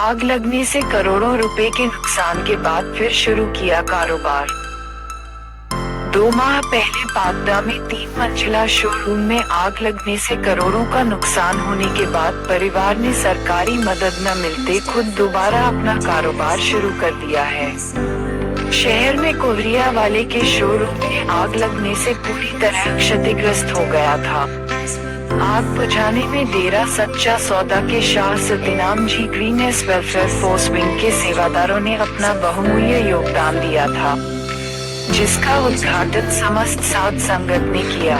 आग लगने से करोड़ों रुपए के नुकसान के बाद फिर शुरू किया कारोबार। दो माह पहले बागदा में तीन मंजिला शोरूम में आग लगने से करोड़ों का नुकसान होने के बाद परिवार ने सरकारी मदद न मिलते खुद दोबारा अपना कारोबार शुरू कर दिया है। शहर में कोहरिया वाले के शोरूम में आग लगने से पूरी तरह क्षतिग्रस्त हो गया था। आग बुझाने में डेरा सच्चा सौदा के Shah Satnam ji green S welfare force wing के सेवादारों ने अपना बहुमूल्य योगदान दिया था, जिसका उद्घाटन समस्त साध संगत ने किया।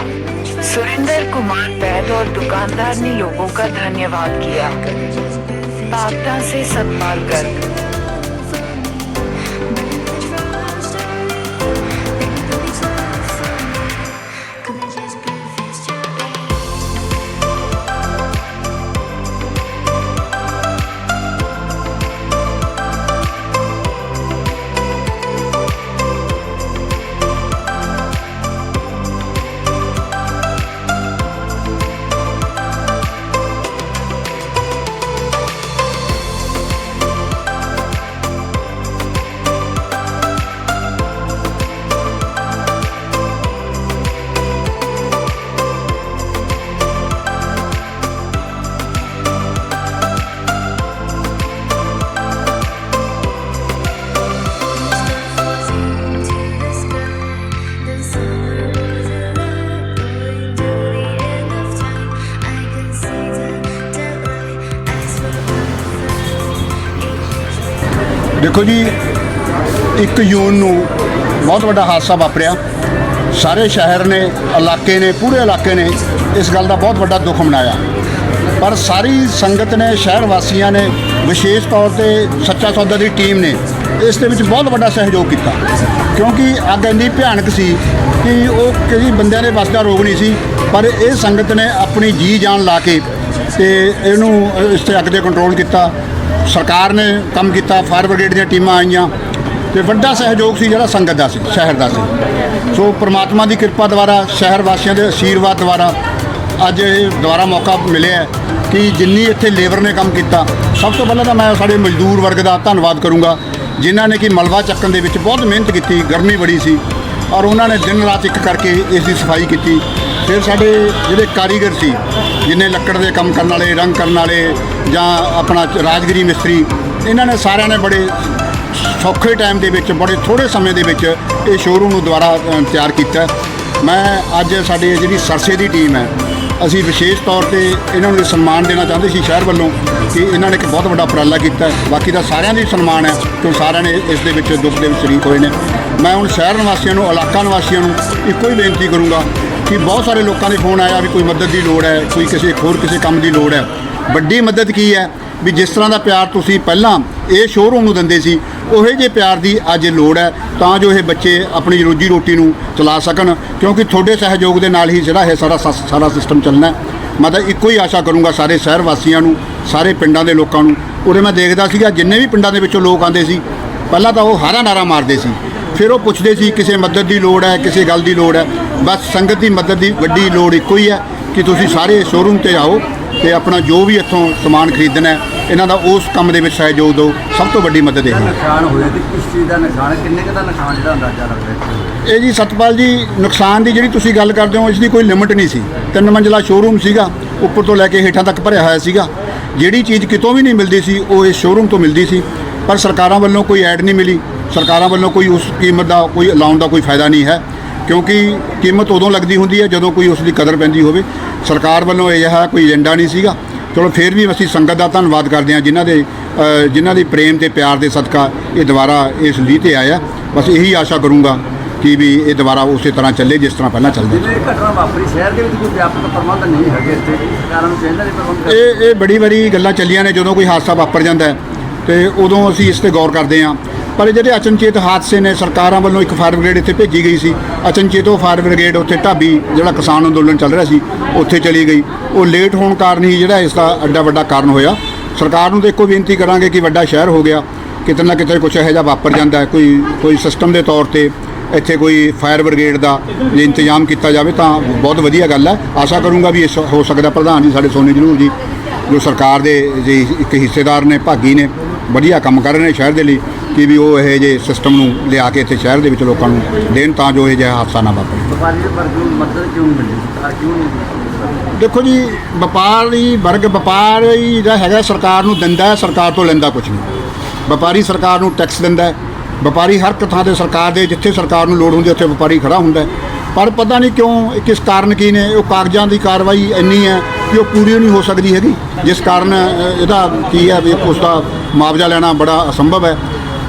सुरेंद्र कुमार वैद और दुकानदार ने लोगों का धन्यवाद किया। से सतपाल गर्ग ਦੇਖੋ ਜੀ 1 ਜੂਨ ਨੂੰ ਬਹੁਤ ਵੱਡਾ ਹਾਦਸਾ ਵਾਪਰਿਆ। ਸਾਰੇ ਸ਼ਹਿਰ ਨੇ, ਇਲਾਕੇ ਨੇ, ਪੂਰੇ ਇਲਾਕੇ ਨੇ ਇਸ ਗੱਲ ਦਾ ਬਹੁਤ ਵੱਡਾ ਦੁੱਖ ਮਨਾਇਆ। ਪਰ ਸਾਰੀ ਸੰਗਤ ਨੇ, ਸ਼ਹਿਰ ਵਾਸੀਆਂ ਨੇ, ਵਿਸ਼ੇਸ਼ ਤੌਰ ਤੇ ਸੱਚਾ ਸੌਦਾ ਦੀ ਟੀਮ ਨੇ, ਇਸ ਦੇ ਵਿੱਚ ਬਹੁਤ ਵੱਡਾ ਸਹਿਯੋਗ ਕੀਤਾ। ਕਿਉਂਕਿ ਅੱਗ ਇੰਨੀ ਭਿਆਨਕ ਸੀ ਕਿ ਉਹ ਕਿਸੇ ਬੰਦਿਆਂ ਦੇ ਵੱਸ ਦਾ ਰੋਗ ਨਹੀਂ ਸੀ, ਪਰ ਇਹ ਸੰਗਤ ਨੇ ਆਪਣੀ ਜੀ ਜਾਨ ਲਾ ਕੇ ਤੇ ਇਹਨੂੰ, ਇਸ ਤੇ ਅੱਗ ਦੇ ਕੰਟਰੋਲ ਕੀਤਾ। ਸਰਕਾਰ ਨੇ ਕੰਮ ਕੀਤਾ, ਫਾਇਰ ਬ੍ਰਿਗੇਡ ਦੀਆਂ ਟੀਮਾਂ ਆਈਆਂ ਤੇ ਵੱਡਾ ਸਹਿਯੋਗ ਸੀ ਜਿਹੜਾ ਸੰਗਤ ਦਾ ਸੀ, ਸ਼ਹਿਰ ਦਾ ਸੀ। ਸੋ ਪ੍ਰਮਾਤਮਾ ਦੀ ਕਿਰਪਾ ਦੁਆਰਾ ਸ਼ਹਿਰ ਵਾਸੀਆਂ ਦੇ ਅਸ਼ੀਰਵਾਦ ਦੁਆਰਾ ਅੱਜ ਇਹ ਦੁਆਰਾ ਮੌਕਾ ਮਿਲਿਆ ਕਿ ਜਿੰਨੀ ਇੱਥੇ ਲੇਬਰ ਨੇ ਕੰਮ ਕੀਤਾ, ਸਭ ਤੋਂ ਪਹਿਲਾਂ ਤਾਂ ਮੈਂ ਸਾਡੇ ਮਜ਼ਦੂਰ ਵਰਗ ਦਾ ਧੰਨਵਾਦ ਕਰੂੰਗਾ, ਜਿਨ੍ਹਾਂ ਨੇ ਕਿ ਮਲਬਾ ਚੱਕਣ ਦੇ ਵਿੱਚ ਬਹੁਤ ਮਿਹਨਤ ਕੀਤੀ, ਗਰਮੀ ਬੜੀ ਸੀ। ਔਰ ਉਹਨਾਂ ਨੇ ਦਿਨ ਰਾਤ ਇੱਕ ਕਰਕੇ ਇਸ ਦੀ ਸਫ਼ਾਈ ਕੀਤੀ। ਫਿਰ ਸਾਡੇ ਜਿਹੜੇ ਕਾਰੀਗਰ ਸੀ, ਜਿਨੇ ਲੱਕੜ ਦੇ ਕੰਮ ਕਰਨ ਵਾਲੇ, ਰੰਗ ਕਰਨ ਵਾਲੇ ਜਾਂ ਆਪਣਾ ਰਾਜਗਰੀ ਮਿਸਤਰੀ, ਇਹਨਾਂ ਨੇ ਸਾਰਿਆਂ ਨੇ ਬੜੇ ਸੌਖੇ ਟਾਈਮ ਦੇ ਵਿੱਚ, ਬੜੇ ਥੋੜੇ ਸਮੇਂ ਦੇ ਵਿੱਚ ਇਹ ਸ਼ੋਰੂਮ ਨੂੰ ਦੁਬਾਰਾ ਤਿਆਰ ਕੀਤਾ। ਮੈਂ ਅੱਜ ਸਾਡੇ ਜਿਹੜੀ ਸਰਸੇ ਦੀ ਟੀਮ ਹੈ ਅਸੀਂ ਵਿਸ਼ੇਸ਼ ਤੌਰ ਤੇ ਇਹਨਾਂ ਨੂੰ ਇਹ ਸਨਮਾਨ ਦੇਣਾ ਚਾਹੁੰਦੇ ਸੀ ਸ਼ਹਿਰ ਵੱਲੋਂ ਕਿ ਇਹਨਾਂ ਨੇ ਇੱਕ ਬਹੁਤ ਵੱਡਾ ਉਪਰਾਲਾ ਕੀਤਾ ਹੈ। ਬਾਕੀ ਦਾ ਸਾਰਿਆਂ ਦੀ ਸਨਮਾਨ ਹੈ, ਕਿਉਂ ਸਾਰਿਆਂ ਨੇ ਇਸ ਦੇ ਵਿੱਚ ਦੁੱਖ ਦੇ ਵਿੱਚ ਸ਼ਰੀਕ ਹੋਏ ਨੇ। ਮੈਂ ਹੁਣ ਸ਼ਹਿਰ ਨਿਵਾਸੀਆਂ ਨੂੰ, ਇਲਾਕਾ ਨਿਵਾਸੀਆਂ ਨੂੰ ਇੱਕੋ ਹੀ ਬੇਨਤੀ ਕਰੂੰਗਾ ਕਿ ਬਹੁਤ ਸਾਰੇ ਲੋਕਾਂ ਦੇ ਫੋਨ ਆਇਆ ਵੀ ਕੋਈ ਮਦਦ ਦੀ ਲੋੜ ਹੈ, ਕੋਈ ਕਿਸੇ ਹੋਰ ਕਿਸੇ ਕੰਮ ਦੀ ਲੋੜ ਹੈ। ਵੱਡੀ ਮਦਦ ਕੀ ਹੈ? ਵੀ ਜਿਸ ਤਰ੍ਹਾਂ ਦਾ ਪਿਆਰ ਤੁਸੀਂ ਪਹਿਲਾਂ ਇਹ ਸ਼ੋਰੂਮ ਨੂੰ ਦਿੰਦੇ ਸੀ ਉਹੇ ਜੇ ਪਿਆਰ ਦੀ ਅੱਜ ਲੋੜ ਹੈ ਤਾਂ ਜੋ ਇਹ ਬੱਚੇ ਆਪਣੀ ਰੋਜੀ ਰੋਟੀ ਨੂੰ ਚਲਾ ਸਕਣ ਕਿਉਂਕਿ ਤੁਹਾਡੇ ਸਹਿਯੋਗ ਦੇ ਨਾਲ ਹੀ ਜਿਹੜਾ ਇਹ ਸਾਰਾ ਸਸ- ਸਾਰਾ ਸਿਸਟਮ ਚੱਲਣਾ ਮੈਂ ਤਾਂ ਇੱਕੋ ਹੀ ਆਸ਼ਾ ਕਰੂੰਗਾ ਸਾਰੇ ਸ਼ਹਿਰ ਵਾਸੀਆਂ ਨੂੰ ਸਾਰੇ ਪਿੰਡਾਂ ਦੇ ਲੋਕਾਂ ਨੂੰ। ਉਰੇ ਮੈਂ ਦੇਖਦਾ ਸੀਗਾ ਜਿੰਨੇ ਵੀ ਪਿੰਡਾਂ ਦੇ ਵਿੱਚੋਂ ਲੋਕ ਆਉਂਦੇ ਸੀ ਪਹਿਲਾਂ ਤਾਂ ਉਹ ਹਾਰਾ ਨਾਰਾ ਮਾਰਦੇ ਸੀ। ਫਿਰ ਉਹ ਪੁੱਛਦੇ ਸੀ ਕਿਸੇ ਮਦਦ ਦੀ ਲੋੜ ਹੈ ਕਿਸੇ ਗੱਲ ਦੀ ਲੋੜ ਹੈ। ਬਸ ਸੰਗਤ ਦੀ ਮਦਦ ਦੀ ਵੱਡੀ ਲੋੜ ਇੱਕੋ ਹੀ ਹੈ ਕਿ ਤੁਸੀਂ ਸਾਰੇ ਸ਼ੋਰੂਮ ਤੇ ਆਓ ਤੇ ਆਪਣਾ ਜੋ ਵੀ ਇੱਥੋਂ ਸਮਾਨ ਖਰੀਦਣਾ ਹੈ, ਇਹਨਾਂ ਦਾ ਉਸ ਕੰਮ ਦੇ ਵਿੱਚ ਸਹਿਯੋਗ ਦਿਓ ਸਭ ਤੋਂ ਵੱਡੀ ਮਦਦ ਇਹ ਦਾ ਹੈ ਨੁਕਸਾਨ ਹੋਇਆ ਤੇ ਕਿਸ ਚੀਜ਼ ਦਾ ਨੁਕਸਾਨ ਹੈ? ਕਿੰਨੇ ਕੁ ਦਾ ਨੁਕਸਾਨ ਜਿਹੜਾ ਅੰਦਾਜ਼ਾ ਲੱਗਦਾ ਹੈ ਇਹ ਜੀ ਸਤਪਾਲ ਜੀ ਨੁਕਸਾਨ ਦੀ ਜਿਹੜੀ ਤੁਸੀਂ ਗੱਲ ਕਰਦੇ ਹੋ ਇਸ ਦੀ ਕੋਈ ਲਿਮਿਟ ਨਹੀਂ ਸੀ। ਤਿੰਨ ਮੰਜ਼ਲਾ ਸ਼ੋਰੂਮ ਸੀਗਾ ਉੱਪਰ ਤੋਂ ਲੈ ਕੇ ਹੇਠਾਂ ਤੱਕ ਭਰਿਆ ਹੋਇਆ ਸੀਗਾ। ਜਿਹੜੀ ਚੀਜ਼ ਕਿਤੋਂ ਵੀ ਨਹੀਂ ਮਿਲਦੀ ਸੀ ਉਹ ਇਸ ਸ਼ੋਰੂਮ ਤੋਂ ਮਿਲਦੀ ਸੀ। ਪਰ ਸਰਕਾਰਾਂ ਵੱਲੋਂ ਕੋਈ ਐਡ ਨਹੀਂ ਮਿਲੀ। ਸਰਕਾਰਾਂ ਵੱਲੋਂ ਕੋਈ ਉਸ ਕੀਮਤ ਦਾ ਕੋਈ ਲਾਉਣ ਦਾ ਕੋਈ ਫਾਇਦਾ ਨਹੀਂ ਹੈ। ਕਿਉਂਕਿ ਕੀਮਤ ਉਦੋਂ ਲੱਗਦੀ ਹੁੰਦੀ ਹੈ ਜਦੋਂ ਕੋਈ ਉਸ ਦੀ ਕਦਰ ਪੈਂਦੀ ਹੋਵੇ। ਸਰਕਾਰ ਵੱਲੋਂ ਅਜਿਹਾ ਕੋਈ ਏਜੰਡਾ ਨਹੀਂ ਸੀਗਾ। ਚਲੋ ਫਿਰ ਵੀ ਅਸੀਂ ਸੰਗਤ ਦਾ ਧੰਨਵਾਦ ਕਰਦੇ ਹਾਂ ਜਿਨ੍ਹਾਂ ਦੇ ਜਿਨ੍ਹਾਂ ਦੀ ਪ੍ਰੇਮ ਤੇ ਪਿਆਰ ਦੇ ਸਦਕਾ ਇਹ ਦੁਬਾਰਾ ਇਸ ਲੀਹ ਤੇ ਆਇਆ ਬਸ ਇਹੀ ਆਸ਼ਾ ਕਰੂੰਗਾ ਕਿ ਵੀ ਇਹ ਦੁਬਾਰਾ ਉਸੇ ਤਰ੍ਹਾਂ ਚੱਲੇ ਜਿਸ ਤਰ੍ਹਾਂ ਪਹਿਲਾਂ ਚੱਲਦਾ ਸੀ। ਇਹ ਘਟਨਾ ਵਾਪਰੀ ਸ਼ਹਿਰ ਦੇ ਵਿੱਚ ਕੋਈ ਵਿਆਪਕ ਪ੍ਰਬੰਧ ਨਹੀਂ ਹੈਗੇ ਇੱਥੇ ਸਰਕਾਰਾਂ ਨੂੰ ਚਾਹੀਦਾ ਨਹੀਂ ਪ੍ਰਬੰਧ ਕਰਨਾ। ਇਹ ਇਹ ਬੜੀ ਬੜੀ ਗੱਲਾਂ ਚੱਲੀਆਂ ਨੇ ਜਦੋਂ ਕੋਈ ਹਾਦਸਾ ਵਾਪਰ ਜਾਂਦਾ ਹੈ ਤੇ ਉਦੋਂ ਅਸੀਂ ਇਸ ਤੇ ਗੌਰ ਕਰਦੇ ਹਾਂ ਪਰ ਜਿਹੜੇ ਅਚਨਚੇਤ ਹਾਦਸੇ ਨੇ, ਸਰਕਾਰਾਂ ਵੱਲੋਂ ਇੱਕ ਫਾਇਰ ਬ੍ਰਿਗੇਡ ਇੱਥੇ ਭੇਜੀ ਗਈ ਸੀ। ਅਚਨਚੇਤ ਉਹ ਫਾਇਰ ਬ੍ਰਿਗੇਡ ਉੱਥੇ ਢਾਬੀ, ਜਿਹੜਾ ਕਿਸਾਨ ਅੰਦੋਲਨ ਚੱਲ ਰਿਹਾ ਸੀ, ਉੱਥੇ ਚਲੀ ਗਈ। ਉਹ ਲੇਟ ਹੋਣ ਕਾਰਨ ਹੀ ਜਿਹੜਾ ਇਸ ਦਾ ਐਡਾ ਵੱਡਾ ਕਾਰਨ ਹੋਇਆ। ਸਰਕਾਰ ਨੂੰ ਤਾਂ ਇੱਕੋ ਬੇਨਤੀ ਕਰਾਂਗੇ ਕਿ ਵੱਡਾ ਸ਼ਹਿਰ ਹੋ ਗਿਆ। ਕਿਤੇ ਨਾ ਕਿਤੇ ਕੁਝ ਇਹੋ ਜਿਹਾ ਵਾਪਰ ਜਾਂਦਾ ਕੋਈ ਕੋਈ ਸਿਸਟਮ ਦੇ ਤੌਰ ਤੇ ਇੱਥੇ ਕੋਈ ਫਾਇਰ ਬ੍ਰਿਗੇਡ ਦਾ ਜੇ ਇੰਤਜ਼ਾਮ ਕੀਤਾ ਜਾਵੇ ਤਾਂ ਬਹੁਤ ਵਧੀਆ ਗੱਲ ਹੈ। ਆਸ਼ਾ ਕਰੂੰਗਾ ਵੀ ਇਸ ਹੋ ਸਕਦਾ ਪ੍ਰਧਾਨ ਜੀ, ਸਾਡੇ ਸੋਨੀ ਜਰੂਰ ਜੀ, ਜੋ ਸਰਕਾਰ ਦੇ ਇੱਕ ਹਿੱਸੇਦਾਰ ਨੇ, ਭਾਗੀ ਨੇ, ਵਧੀਆ ਕੰਮ ਕਰ ਰਹੇ ਨੇ ਸ਼ਹਿਰ ਦੇ ਲਈ ਕਿ ਵੀ ਉਹ ਇਹ ਜੇ ਸਿਸਟਮ ਨੂੰ ਲਿਆ ਕੇ ਇੱਥੇ ਸ਼ਹਿਰ ਦੇ ਵਿੱਚ ਲੋਕਾਂ ਨੂੰ ਦੇਣ ਤਾਂ ਜੋ ਇਹ ਜਿਹਾ ਹਾਦਸਾ ਨਾ ਵਾਪਰੇ। ਵਪਾਰੀ ਦੇ ਵਰਗ ਨੂੰ ਮਦਦ ਕਿਉਂ ਨਹੀਂ ਮਿਲਦੀ ਸਰਕਾਰ ਕਿਉਂ ਨਹੀਂ ਮਿਲਦੀ? ਦੇਖੋ ਜੀ ਵਪਾਰੀ ਵਰਗ ਵਪਾਰੀ ਜਿਹੜਾ ਹੈਗਾ ਸਰਕਾਰ ਨੂੰ ਦਿੰਦਾ ਹੈ ਸਰਕਾਰ ਤੋਂ ਲੈਂਦਾ ਕੁਝ ਨਹੀਂ। ਵਪਾਰੀ ਸਰਕਾਰ ਨੂੰ ਟੈਕਸ ਦਿੰਦਾ ਹੈ। ਵਪਾਰੀ ਹਰ ਇੱਕ ਥਾਂ ਤੇ ਸਰਕਾਰ ਦੇ ਜਿੱਥੇ ਸਰਕਾਰ ਨੂੰ ਲੋੜ ਹੁੰਦੀ ਹੈ, ਉੱਥੇ ਵਪਾਰੀ ਖੜਾ ਹੁੰਦਾ ਹੈ। ਪਰ ਪਤਾ ਨਹੀਂ ਕਿਉਂ ਇਹ ਕਿਸ ਕਾਰਨ ਕੀ ਨੇ? ਉਹ ਕਾਗਜ਼ਾਂ ਦੀ ਕਾਰਵਾਈ ਇੰਨੀ ਹੈ ਕਿ ਉਹ ਪੂਰੀ ਨਹੀਂ ਹੋ ਸਕਦੀ ਹੈਗੀ। ਜਿਸ ਕਾਰਨ ਅ, ਇਹਦਾ ਕੀ ਹੈ ਵੀ ਉਸ ਦਾ ਮੁਆਵਜ਼ਾ ਲੈਣਾ ਬੜਾ ਅਸੰਭਵ ਹੈ।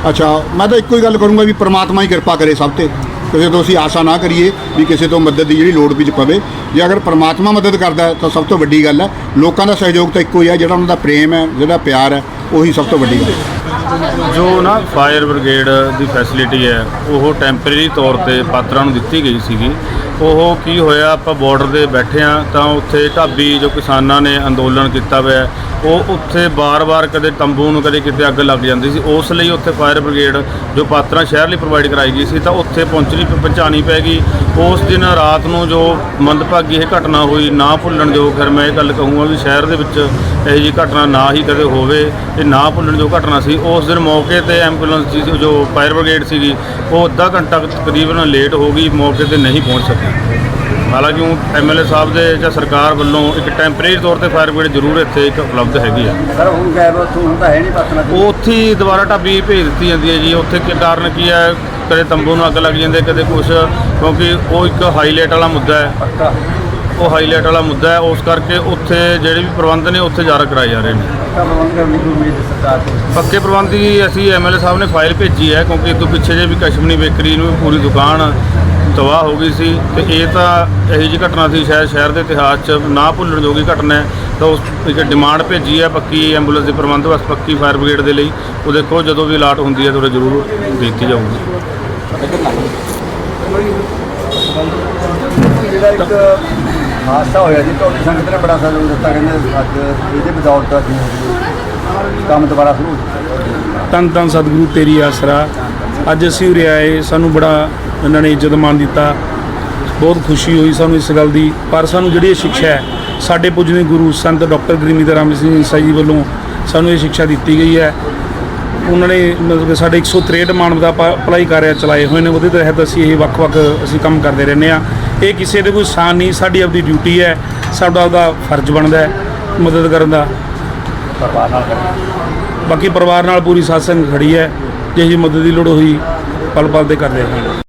ਅੱਛਾ, ਮੈਂ ਤਾਂ ਇੱਕੋ ਹੀ ਗੱਲ ਕਰੂੰਗਾ ਵੀ ਪ੍ਰਮਾਤਮਾ ਹੀ ਕਿਰਪਾ ਕਰੇ ਸਭ ਤੇ ਕਿਸੇ ਤੋਂ ਅਸੀਂ ਆਸ਼ਾ ਨਾ ਕਰੀਏ ਵੀ ਕਿਸੇ ਤੋਂ ਮਦਦ ਦੀ ਜਿਹੜੀ ਲੋੜ ਵਿੱਚ ਪਵੇ, ਜੇ ਅਗਰ ਪ੍ਰਮਾਤਮਾ ਮਦਦ ਕਰਦਾ ਹੈ ਤਾਂ ਸਭ ਤੋਂ ਵੱਡੀ ਗੱਲ ਹੈ, ਲੋਕਾਂ ਦਾ ਸਹਿਯੋਗ ਤਾਂ ਇੱਕੋ ਹੀ ਹੈ, ਜਿਹੜਾ ਉਹਨਾਂ ਦਾ ਪ੍ਰੇਮ ਹੈ, ਜਿਹੜਾ ਪਿਆਰ ਹੈ, ਉਹੀ ਸਭ ਤੋਂ ਵੱਡੀ ਗੱਲ ਹੈ। ਜੋ ਨਾ ਫਾਇਰ ਬ੍ਰਿਗੇਡ ਦੀ ਫੈਸਿਲਿਟੀ ਹੈ, ਉਹ ਟੈਂਪਰੇਰੀ ਤੌਰ ਤੇ ਪਾਤਰਾਂ ਨੂੰ ਦਿੱਤੀ ਗਈ ਸੀਗੀ ਉਹ ਕੀ ਹੋਇਆ, ਆਪਾਂ ਬਾਰਡਰ ਦੇ ਬੈਠੇ ਆ ਤਾਂ ਉੱਥੇ ਢਾਬੀ ਜੋ ਕਿਸਾਨਾਂ ਨੇ ਅੰਦੋਲਨ ਕੀਤਾ ਹੋਇਆ ਉਹ ਉੱਥੇ ਬਾਰ-ਬਾਰ ਕਦੇ ਤੰਬੂ ਨੂੰ ਕਦੇ ਕਿਤੇ ਅੱਗ ਲੱਗ ਜਾਂਦੀ ਸੀ। ਉਸ ਲਈ ਉੱਥੇ ਫਾਇਰ ਬ੍ਰਿਗੇਡ ਜੋ ਪਾਤਰਾਂ ਸ਼ਹਿਰ ਲਈ ਪ੍ਰੋਵਾਈਡ ਕਰਾਈ ਗਈ ਸੀ ਤਾਂ ਉੱਥੇ ਪਹੁੰਚਣੀ ਪਹੁੰਚਾਣੀ ਪੈ ਗਈ। ਉਸ ਦਿਨ ਰਾਤ ਨੂੰ ਜੋ ਮੰਦਭਾਗੀ ਇਹ ਘਟਨਾ ਹੋਈ, ਨਾ ਭੁੱਲਣ ਜੋ ਫਿਰ ਮੈਂ ਇਹ ਗੱਲ ਕਹੂੰਗਾ ਵੀ ਸ਼ਹਿਰ ਦੇ ਵਿੱਚ ਇਹੋ ਜਿਹੀ ਘਟਨਾ ਨਾ ਹੀ ਕਦੇ ਹੋਵੇ, ਇਹ ਨਾ ਭੁੱਲਣ ਜੋ ਘਟਨਾ ਸੀ। ਉਸ ਦਿਨ ਮੌਕੇ ਤੇ ਐਂਬੂਲੈਂਸ ਜੀ ਜੋ ਫਾਇਰ ਬ੍ਰਿਗੇਡ ਸੀਗੀ, ਉਹ ਅੱਧਾ ਘੰਟਾ ਤਕਰੀਬਨ ਲੇਟ ਹੋ ਗਈ, ਮੌਕੇ ਤੇ ਨਹੀਂ ਪਹੁੰਚ ਸਕੀ। ਹਾਲਾਂਕਿ ਉਹ ਐਮਐਲਏ ਸਾਹਿਬ ਦੇ ਜਾਂ ਸਰਕਾਰ ਵੱਲੋਂ ਇੱਕ ਟੈਂਪਰੇਰੀ ਤੌਰ ਤੇ ਫਾਇਰ ਬ੍ਰਿਗੇਡ ਜ਼ਰੂਰ ਇੱਥੇ ਇੱਕ ਉਪਲਬਧ ਹੈਗੀ ਆ। ਸਰ ਹੁਣ ਗਾਇਬ ਉੱਥੋਂ ਹੁਣ ਤਾਂ ਹੈ ਨਹੀਂ ਪਾਤਨਾ ਉਹ ਉੱਥੇ ਹੀ ਦੁਬਾਰਾ ਢਾਬੀ ਭੇਜ ਦਿੱਤੀ ਜਾਂਦੀ ਹੈ ਜੀ। ਉੱਥੇ ਕੀ ਕਾਰਨ ਕੀ ਹੈ? ਕਦੇ ਤੰਬੂ ਨੂੰ ਅੱਗ ਲੱਗ ਜਾਂਦੀ ਕਦੇ ਕੁਛ ਕਿਉਂਕਿ ਉਹ ਇੱਕ ਹਾਈਲਾਈਟ ਵਾਲਾ ਮੁੱਦਾ ਹੈ। ਪੱਕਾ। ਉਹ ਹਾਈਲਾਈਟ ਵਾਲਾ ਮੁੱਦਾ ਹੈ। ਉਸ ਕਰਕੇ ਉੱਥੇ ਜਿਹੜੇ ਵੀ ਪ੍ਰਬੰਧ ਨੇ ਉੱਥੇ ਜ਼ਿਆਦਾ ਕਰਾਏ ਜਾ ਰਹੇ ਨੇ। ਪੱਕਾ ਪ੍ਰਬੰਧ ਦੀ ਅਸੀਂ ਐਮਐਲਏ ਸਾਹਿਬ ਨੇ ਫਾਈਲ ਭੇਜੀ ਹੈ ਕਿਉਂਕਿ ਤੋਂ ਪਿੱਛੇ ਜੇ ਵੀ ਕਸ਼ਮਨੀ ਬੇਕਰੀ ਨੂੰ ਪੂਰੀ ਦੁਕਾਨ ਤਬਾਹ ਹੋ ਗਈ ਸੀ ਤੇ ਇਹ ਤਾਂ ਇਹੋ ਜਿਹੀ ਘਟਨਾ ਸੀ ਸ਼ਾਇਦ ਸ਼ਹਿਰ ਦੇ ਇਤਿਹਾਸ 'ਚ ਨਾ ਭੁੱਲਣ ਜੋਗੀ ਘਟਨਾ ਹੈ। ਤਾਂ ਉਸ ਇੱਕ ਡਿਮਾਂਡ ਭੇਜੀ ਹੈ ਪੱਕੀ ਐਂਬੂਲੈਂਸ ਦੇ ਪ੍ਰਬੰਧ ਵਾਸਤੇ ਪੱਕੀ ਫਾਇਰ ਬ੍ਰਿਗੇਡ ਦੇ ਲਈ। ਉਹ ਦੇਖੋ ਜਦੋਂ ਵੀ ਅਲਾਟ ਹੁੰਦੀ ਹੈ ਤਾਂ ਉਰੇ ਜ਼ਰੂਰ ਦਿੱਤੀ ਜਾਊਗੀ। ਹਾਦਸਾ ਹੋਇਆ ਜੀ ਤੁਹਾਡੀ ਸੰਗਤ ਨੇ ਬੜਾ ਸਹਿਯੋਗ ਦਿੱਤਾ ਕਹਿੰਦੇ ਅੱਜ ਇਹਦੇ ਬਦੌਲਤ ਅਸੀਂ ਕੰਮ ਦੁਬਾਰਾ ਸ਼ੁਰੂ ਤਨ ਤਨ ਸਤਿਗੁਰੂ ਤੇਰੀ ਆਸਰਾ। ਅੱਜ ਅਸੀਂ ਉਰੇ ਆਏ ਸਾਨੂੰ ਬੜਾ ਇਹਨਾਂ ਨੇ ਇੱਜ਼ਤ ਮਾਨ ਦਿੱਤਾ। ਬਹੁਤ ਖੁਸ਼ੀ ਹੋਈ ਸਾਨੂੰ ਇਸ ਗੱਲ ਦੀ। ਪਰ ਸਾਨੂੰ ਜਿਹੜੀ ਇਹ ਸਿੱਖਿਆ ਹੈ ਸਾਡੇ ਪੁੱਜਨੇ ਗੁਰੂ ਸੰਤ ਡਾਕਟਰ ਗੁਰਮੀਤ ਰਾਮ ਸਿੰਘ ਸਾਈ ਜੀ ਵੱਲੋਂ ਸਾਨੂੰ ਇਹ ਸਿੱਖਿਆ ਦਿੱਤੀ ਗਈ ਹੈ। ਉਹਨਾਂ ਨੇ ਮਤਲਬ ਕਿ ਸਾਡੇ 163 ਮਾਨਵ ਦਾ ਅਪਲਾਈ ਕਾਰਿਆ ਚਲਾਏ ਹੋਏ ਨੇ। ਉਹਦੇ ਤਹਿਤ ਅਸੀਂ ਇਹ ਵੱਖ-ਵੱਖ ਅਸੀਂ ਕੰਮ ਕਰਦੇ ਰਹਿੰਦੇ ਆ ਇਹ ਕਿਸੇ ਦੇ ਕੋਈ ਸਾਨ ਨਹੀਂ ਸਾਡੀ ਆਪਦੀ ਡਿਊਟੀ ਹੈ। ਸਾਡਾ ਆਪਦਾ ਫਰਜ਼ ਬਣਦਾ ਹੈ ਮਦਦ ਕਰਨ ਦਾ। ਪਰਿਵਾਰ ਨਾਲ ਬਾਕੀ ਪਰਿਵਾਰ ਨਾਲ ਪੂਰੀ ਸਾਥ ਸੰਗ ਖੜੀ ਹੈ। ਜੇ ਜੀ ਮਦਦ ਦੀ ਲੋੜ ਹੋਈ ਪਲ ਪਲ ਤੇ ਕਰਦੇ ਹਾਂ।